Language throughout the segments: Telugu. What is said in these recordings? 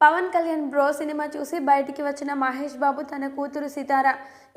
పవన్ కళ్యాణ్ బ్రో సినిమా చూసి బయటికి వచ్చిన మహేష్ బాబు తన కూతురు సితార.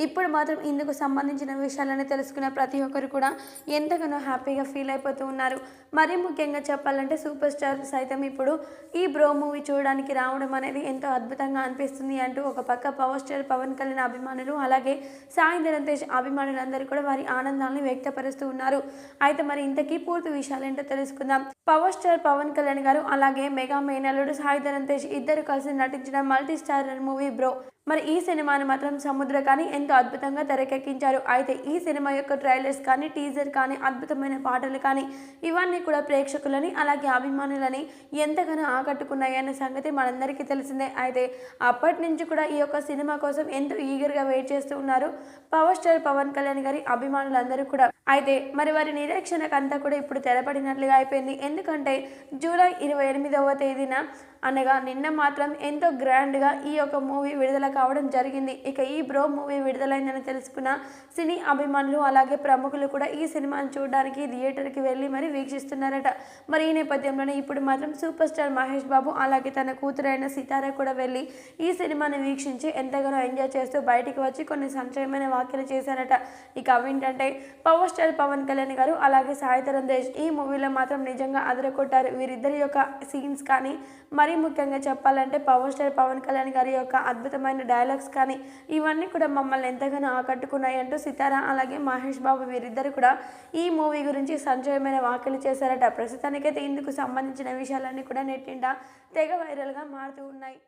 ఇప్పుడు మాత్రం ఇందుకు సంబంధించిన విషయాలని తెలుసుకున్న ప్రతి ఒక్కరు కూడా ఎంతగానో హ్యాపీగా ఫీల్ అయిపోతూ ఉన్నారు. మరీ ముఖ్యంగా చెప్పాలంటే సూపర్ స్టార్ సైతం ఇప్పుడు ఈ బ్రో మూవీ చూడడానికి రావడం అనేది ఎంతో అద్భుతంగా అనిపిస్తుంది అంటూ ఒక పక్క పవర్ స్టార్ పవన్ కళ్యాణ్ అభిమానులు అలాగే సాయి ధరమ్ తేజ్ అభిమానులందరూ కూడా వారి ఆనందాన్ని వ్యక్తపరుస్తూ ఉన్నారు. అయితే మరి ఇంతకీ పూర్తి విషయాలు ఏంటో తెలుసుకుందాం. పవర్ స్టార్ పవన్ కళ్యాణ్ గారు అలాగే మెగా మేనల్లుడు సాయి ధరమ్ తేజ్ ఇద్దరు కలిసి నటించిన మల్టీ స్టారర్ మూవీ బ్రో. మరి ఈ సినిమాని మాత్రం సముద్ర కానీ ఎంతో అద్భుతంగా తెరకెక్కించారు. అయితే ఈ సినిమా యొక్క ట్రైలర్స్ కానీ టీజర్ కానీ అద్భుతమైన పాటలు కానీ ఇవన్నీ కూడా ప్రేక్షకులని అలాగే అభిమానులని ఎంతగానో ఆకట్టుకున్నాయి అనే సంగతి మనందరికీ తెలిసిందే. అయితే అప్పటి నుంచి కూడా ఈ యొక్క సినిమా కోసం ఎంతో ఈగర్గా వెయిట్ చేస్తూ ఉన్నారు పవర్ స్టార్ పవన్ కళ్యాణ్ గారి అభిమానులందరూ కూడా. అయితే మరి వారి నిరీక్షణకంతా కూడా ఇప్పుడు తెరపడినట్లుగా అయిపోయింది. ఎందుకంటే జూలై ఇరవై ఎనిమిదవ తేదీన అనగా నిన్న మాత్రం ఎంతో గ్రాండ్గా ఈ యొక్క మూవీ విడుదల కావడం జరిగింది. ఇక ఈ బ్రో మూవీ విడుదలైందని తెలుసుకున్న సినీ అభిమానులు అలాగే ప్రముఖులు కూడా ఈ సినిమాను చూడడానికి థియేటర్కి వెళ్ళి మరి వీక్షిస్తున్నారట. మరి ఈ నేపథ్యంలోనే ఇప్పుడు మాత్రం సూపర్ స్టార్ మహేష్ బాబు అలాగే తన కూతురైన సితార కూడా వెళ్ళి ఈ సినిమాను వీక్షించి ఎంతగానో ఎంజాయ్ చేస్తూ బయటికి వచ్చి కొన్ని సంచయమైన వ్యాఖ్యలు చేశారట. ఇక అవేంటంటే పవర్ స్టార్ పవన్ కళ్యాణ్ గారు అలాగే సాయితరం దేశ్ ఈ మూవీలో మాత్రం నిజంగా అదరకొట్టారు వీరిద్దరి యొక్క సీన్స్ కానీ మరి ముఖ్యంగా చెప్పాలంటే పవర్ స్టార్ పవన్ కళ్యాణ్ గారి యొక్క అద్భుతమైన డైలాగ్స్ కానీ ఇవన్నీ కూడా మమ్మల్ని ఎంతగానో ఆకట్టుకున్నాయి అంటూ సితారా అలాగే మహేష్ బాబు వీరిద్దరు కూడా ఈ మూవీ గురించి సంచయమైన వ్యాఖ్యలు చేశారట. ప్రస్తుతానికైతే ఇందుకు సంబంధించిన విషయాలన్నీ కూడా నెట్టిండా తెగ వైరల్గా మారుతూ ఉన్నాయి.